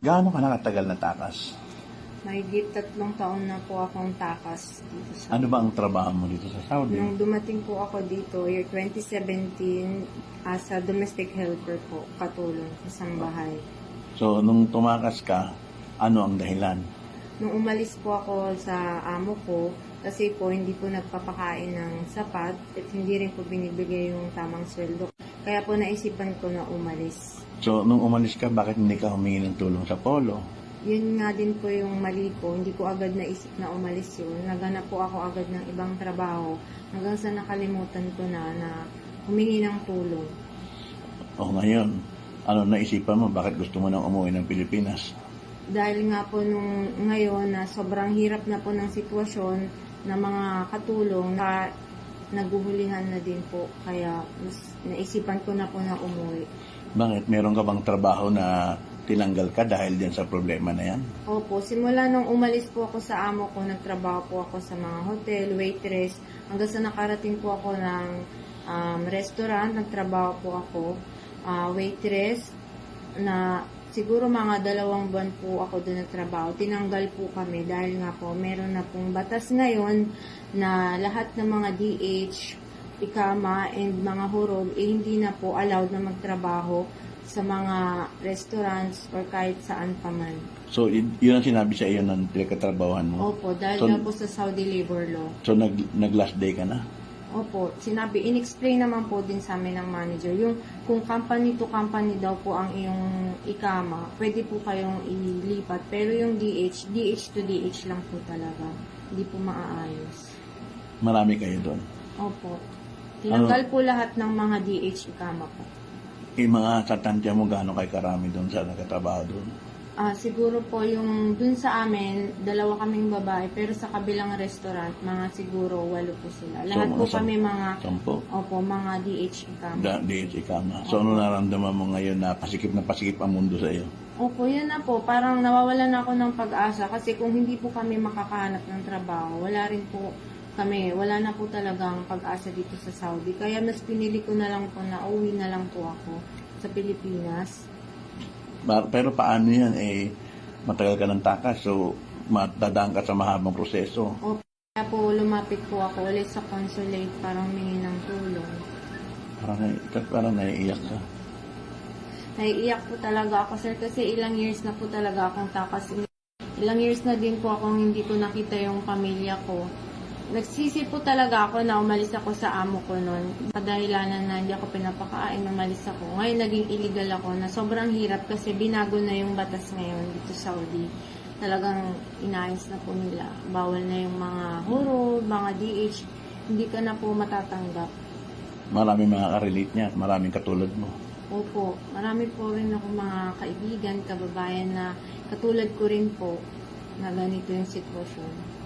Gaano ka nakatagal na takas? May tatlong taon na po akong takas dito sa... Ano ba ang trabaho mo dito sa Saudi? Nung dumating po ako dito, year 2017, as a domestic helper po, katulong sa isang bahay. So, nung tumakas ka, ano ang dahilan? Nung umalis po ako sa amo ko, kasi po hindi po nagpapakain ng sapat at hindi rin po binibigay yung tamang sweldo. Kaya po naisipan ko na umalis. So, nung umalis ka, bakit hindi ka humingi ng tulong sa polo? Yun nga din po yung mali ko. Hindi ko agad naisip na umalis yun. Naganap po ako agad ng ibang trabaho hanggang sa nakalimutan ko na na humingi ng tulong. O ngayon, ano naisipan mo? Bakit gusto mo nang umuwi ng Pilipinas? Dahil nga po nung ngayon na sobrang hirap na po ng sitwasyon ng mga katulong na naguhulihan na din po. Kaya mas naisipan ko na po na umuwi. Bakit? Meron ka bang trabaho na tinanggal ka dahil din sa problema na yan? Opo, simula nung umalis po ako sa amo ko, nagtrabaho po ako sa mga hotel, waitress, hanggang sa nakarating po ako ng um, restaurant, nagtrabaho po ako, ah, waitress, na siguro mga dalawang buwan po ako doon nagtrabaho. Tinanggal po kami dahil nga po meron na pong batas ngayon na lahat ng mga DH, ikama, and mga hurog, eh hindi na po allowed na magtrabaho sa mga restaurants or kahit saan pa man. So, yun ang sinabi sa iyo ng pinagkatrabawan mo? Opo, dahil So- nga po sa Saudi labor law. So, nag, nag-last day ka na? Opo, sinabi, in-explain naman po din sa amin ng manager, yung kung company to company daw po ang iyong ikama, pwede po kayong ilipat. Pero yung DH, DH to DH lang po talaga. Hindi po maaayos. Marami kayo doon. Opo. Tinanggal po lahat ng mga DH ikama po. Yung mga katantya mo, gaano kay karami doon sa nagkatrabaho doon? Ah, siguro po yung dun sa amin, dalawa kaming babae, pero sa kabilang restaurant, mga siguro walo po sila. Lahat mga po sam- kami mga, Sampo. opo, mga DH ikama. Da, DH ikama. So, ano naramdaman mo ngayon na pasikip na pasikip ang mundo sa iyo? Opo, yun na po. Parang nawawalan ako ng pag-asa kasi kung hindi po kami makakahanap ng trabaho, wala rin po kami, wala na po talagang pag-asa dito sa Saudi. Kaya mas pinili ko na lang po na uwi na lang po ako sa Pilipinas. Pero paano yan? Eh, matagal ka ng takas. So, matadaan ka sa mahabang proseso. Opo, kaya po lumapit po ako ulit sa consulate para humingi ng tulong. Parang, parang naiiyak ka. Naiiyak po talaga ako, sir, kasi ilang years na po talaga akong takas. Ilang years na din po akong hindi ko nakita yung pamilya ko. Nagsisi po talaga ako na umalis ako sa amo ko noon. Kadahilanan na hindi ako pinapakain, umalis ako. Ngayon naging illegal ako na sobrang hirap kasi binago na yung batas ngayon dito sa Saudi. Talagang inayos na po nila. Bawal na yung mga huro, mga DH. Hindi ka na po matatanggap. Maraming mga karelate niya at maraming katulad mo. Opo, marami po rin ako mga kaibigan, kababayan na katulad ko rin po na ganito yung sitwasyon.